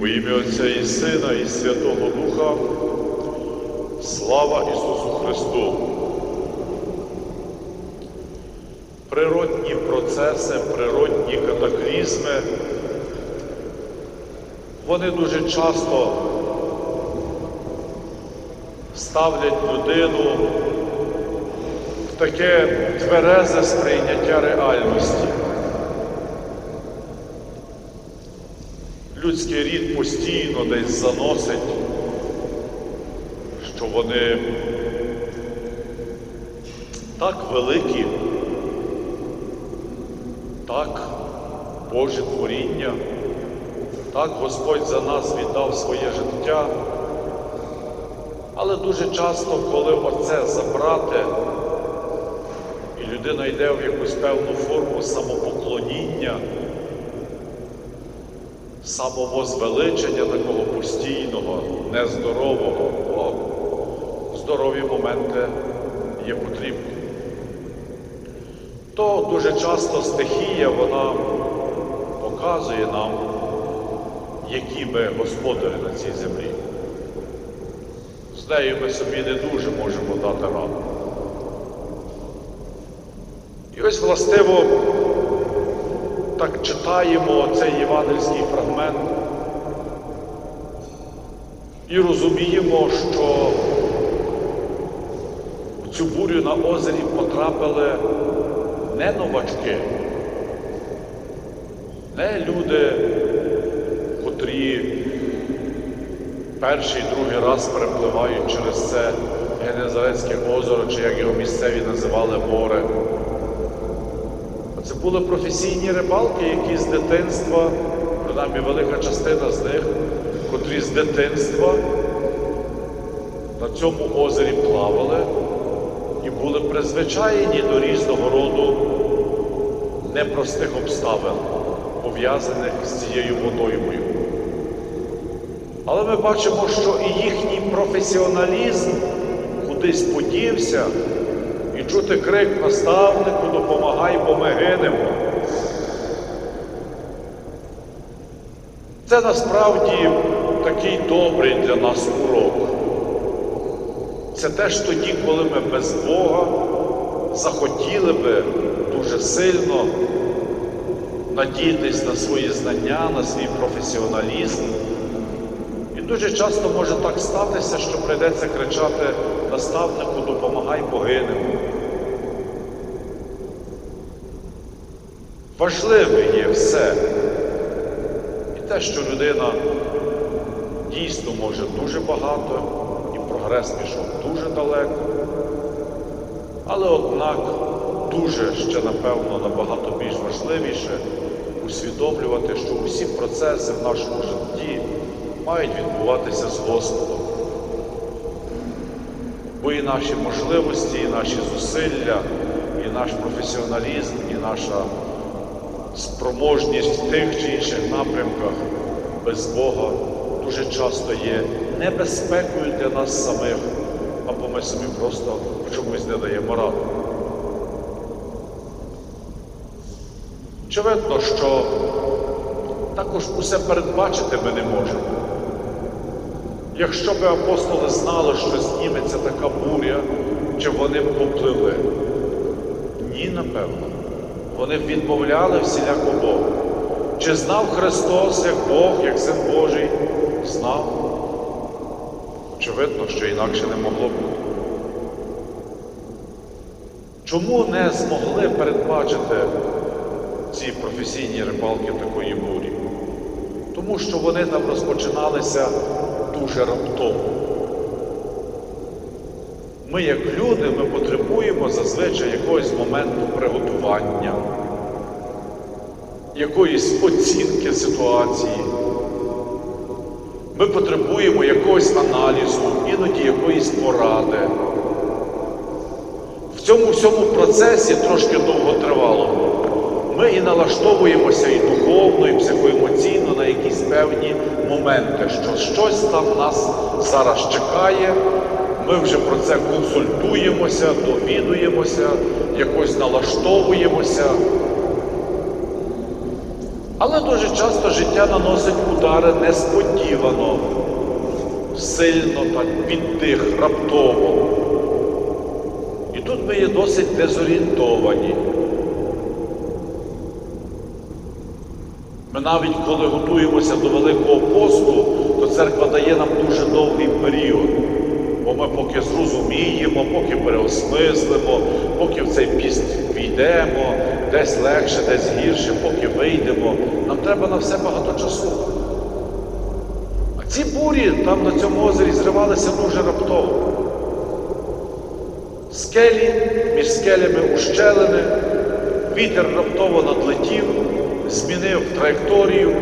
У ім'я Отця і Сина, і Святого Духа. Слава Ісусу Христу! Природні процеси, природні катаклізми, вони дуже часто ставлять людину в таке тверезе сприйняття реальності. Людський рід постійно десь заносить, що вони так великі, так Боже творіння, так Господь за нас віддав своє життя. Але дуже часто, коли оце забрати, і людина йде в якусь певну форму самопоклоніння, самовозвеличення такого постійного, нездорового, бо здорові моменти є потрібні. То дуже часто стихія вона показує нам, які ми господарі на цій землі. З нею ми собі не дуже можемо дати раду. І ось властиво так читаємо цей євангельський фрагмент і розуміємо, що в цю бурю на озері потрапили не новачки, не люди, котрі перший і другий раз перепливають через це Генезарецьке озеро, чи як його місцеві називали море. Це були професійні рибалки, які з дитинства, принаймні велика частина з них, котрі з дитинства на цьому озері плавали і були призвичайні до різного роду непростих обставин, пов'язаних з цією водоймою. Але ми бачимо, що і їхній професіоналізм кудись подівся. Чути крик наставнику, допомагай, бо ми гинемо. Це насправді такий добрий для нас урок. Це теж тоді, коли ми без Бога захотіли би дуже сильно надіятись на свої знання, на свій професіоналізм. І дуже часто може так статися, що прийдеться кричати наставнику, допомагай богинему. Важливе є все. І те, що людина дійсно може дуже багато, і прогрес пішов дуже далеко. Але однак дуже ще, напевно, набагато більш важливіше усвідомлювати, що усі процеси в нашому житті мають відбуватися з Господом. Бо і наші можливості, і наші зусилля, і наш професіоналізм, і наша спроможність в тих чи інших напрямках без Бога дуже часто є небезпекою для нас самих, або ми собі просто чомусь не даємо раду. Очевидно, що також усе передбачити ми не можемо. Якщо би апостоли знали, що зніметься така буря, чи вони б поплили? Ні, напевно. Вони відмовляли всіляко Богу. Чи знав Христос як Бог, як Син Божий? Знав. Очевидно, що інакше не могло бути. Чому не змогли передбачити ці професійні рибалки такої бурі? Тому що вони там розпочиналися дуже раптово. Ми, як люди, ми потребуємо зазвичай якогось моменту приготування, якоїсь оцінки ситуації. Ми потребуємо якогось аналізу, іноді якоїсь поради. В цьому всьому процесі трошки довго тривало. Ми і налаштовуємося і духовно, і психоемоційно на якісь певні моменти, що щось там нас зараз чекає. Ми вже про це консультуємося, довідуємося, якось налаштовуємося. Але дуже часто життя наносить удари несподівано, сильно так під тих, раптово. І тут ми є досить дезорієнтовані. Ми навіть коли готуємося до Великого посту, то церква дає нам дуже довгий період. Бо ми поки зрозуміємо, поки переосмислимо, поки в цей піст війдемо, десь легше, десь гірше, поки вийдемо. Нам треба на все багато часу. А ці бурі там на цьому озері зривалися дуже раптово. Скелі між скелями ущелини, вітер раптово надлетів, змінив траєкторію,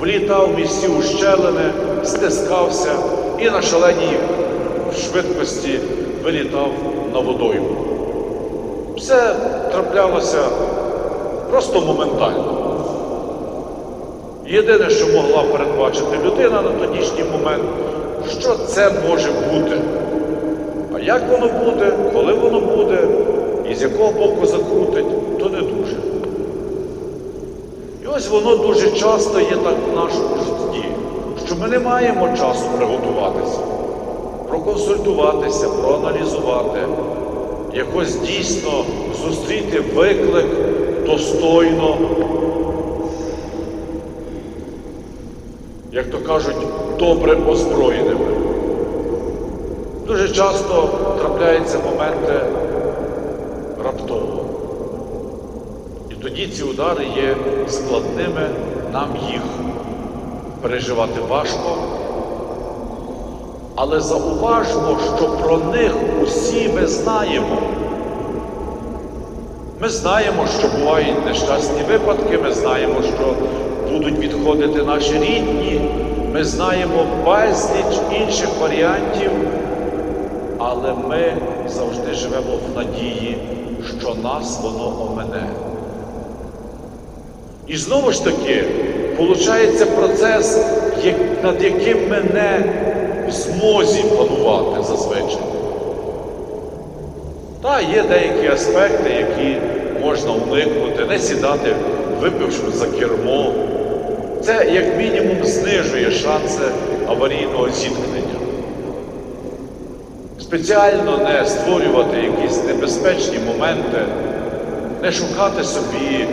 влітав між всі ущелини, стискався і на шаленій швидкості вилітав на водойму. Все траплялося просто моментально. Єдине, що могла передбачити людина на тодішній момент, що це може бути. А як воно буде, коли воно буде, і з якого боку закрутить, то не дуже. І ось воно дуже часто є так в нашому житті, що ми не маємо часу приготуватися, проконсультуватися, проаналізувати, якось дійсно зустріти виклик достойно, як то кажуть, добре озброєними. Дуже часто трапляються моменти раптово. І тоді ці удари є складними, нам їх переживати важко. Але зауважмо, що про них усі ми знаємо. Ми знаємо, що бувають нещасні випадки, ми знаємо, що будуть відходити наші рідні, ми знаємо безліч інших варіантів, але ми завжди живемо в надії, що нас воно омене. І знову ж таки, виходить процес, над яким ми не в змозі панувати зазвичай. Та є деякі аспекти, які можна уникнути, не сідати, випивши за кермо. Це як мінімум знижує шанси аварійного зіткнення. Спеціально не створювати якісь небезпечні моменти, не шукати собі,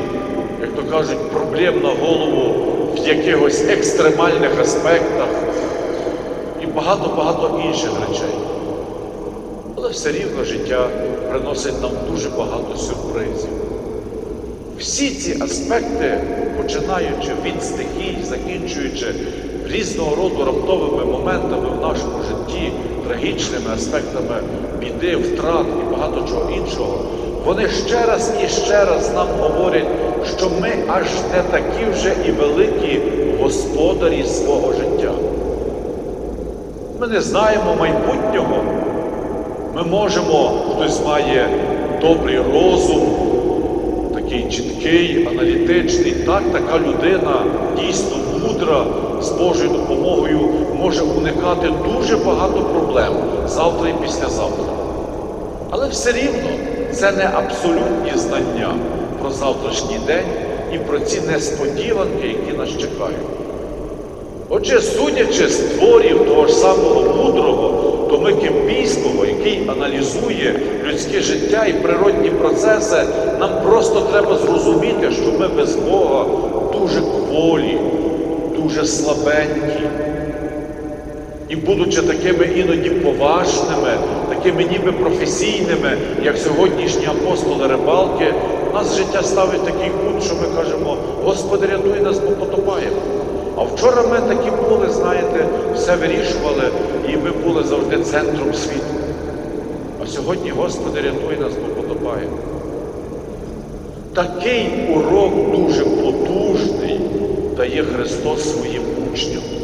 як то кажуть, проблем на голову в якихось екстремальних аспектах і багато-багато інших речей. Але все рівно життя приносить нам дуже багато сюрпризів. Всі ці аспекти, починаючи від стихій, закінчуючи різного роду раптовими моментами в нашому житті, трагічними аспектами біди, втрат і багато чого іншого, вони ще раз і ще раз нам говорять, що ми аж не такі вже і великі господарі свого життя. Ми не знаємо майбутнього. Ми можемо, хтось має добрий розум, такий чіткий, аналітичний. Так, така людина дійсно мудра з Божою допомогою може уникати дуже багато проблем завтра і післязавтра. Але все рівно це не абсолютні знання про завтрашній день і про ці несподіванки, які нас чекають. Отже, судячи з творів того ж самого мудрого Томи Кемпійського, який аналізує людське життя і природні процеси, нам просто треба зрозуміти, що ми без Бога дуже кволі, дуже слабенькі. І будучи такими іноді поважними, такими ніби професійними, як сьогоднішні апостоли рибалки, нас життя ставить такий кут, що ми кажемо, Господи, рятуй нас, бо потопаємо. А вчора ми такі були, знаєте, все вирішували, і ми були завжди центром світу. А сьогодні, Господи, рятуй нас, бо потопаємо. Такий урок дуже потужний дає Христос своїм учням.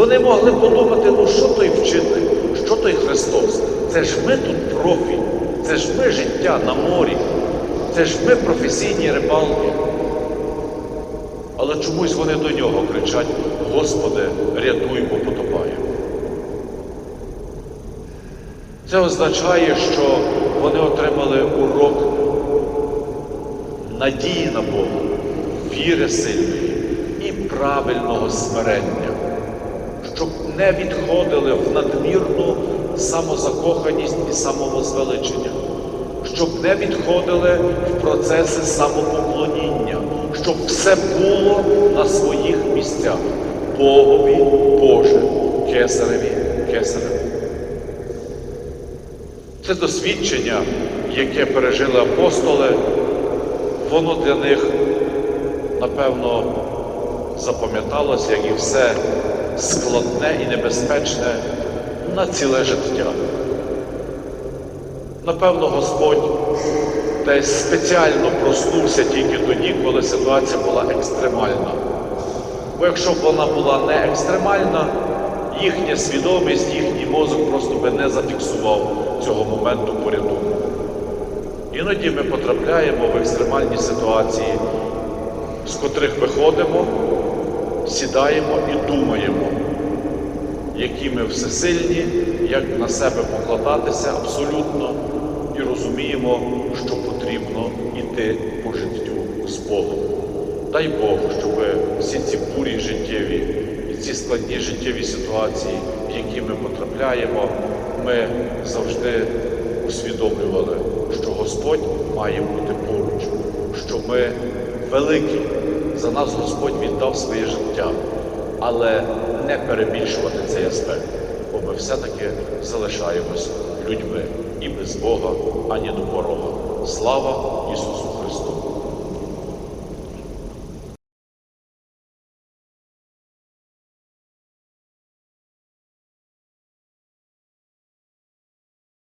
Вони могли подумати, ну що той вчитель, що той Христос? Це ж ми тут профі, це ж ми життя на морі, це ж ми професійні рибалки. Але чомусь вони до нього кричать: Господи, рятуй, бо потопаємо. Це означає, що вони отримали урок надії на Бога, віри сильної і правильного смирення, не відходили в надмірну самозакоханість і самовозвеличення, щоб не відходили в процеси самопоклоніння, щоб все було на своїх місцях. Богові Боже, кесареві, кесареві. Це досвідчення, яке пережили апостоли, воно для них, напевно, запам'яталося, як і все складне і небезпечне на ціле життя. Напевно, Господь десь спеціально проснувся тільки тоді, коли ситуація була екстремальна. Бо якщо б вона була не екстремальна, їхня свідомість, їхній мозок просто би не зафіксував цього моменту порятунку. Іноді ми потрапляємо в екстремальні ситуації, з котрих виходимо, сідаємо і думаємо, які ми всесильні, як на себе покладатися абсолютно, і розуміємо, що потрібно йти по життю з Богом. Дай Бог, щоб всі ці бурі життєві і ці складні життєві ситуації, в які ми потрапляємо, ми завжди усвідомлювали, що Господь має бути поруч, що ми великі. За нас Господь віддав своє життя, але не перебільшувати цей аспект, бо ми все-таки залишаємось людьми і без Бога, ані до порога. Слава Ісусу!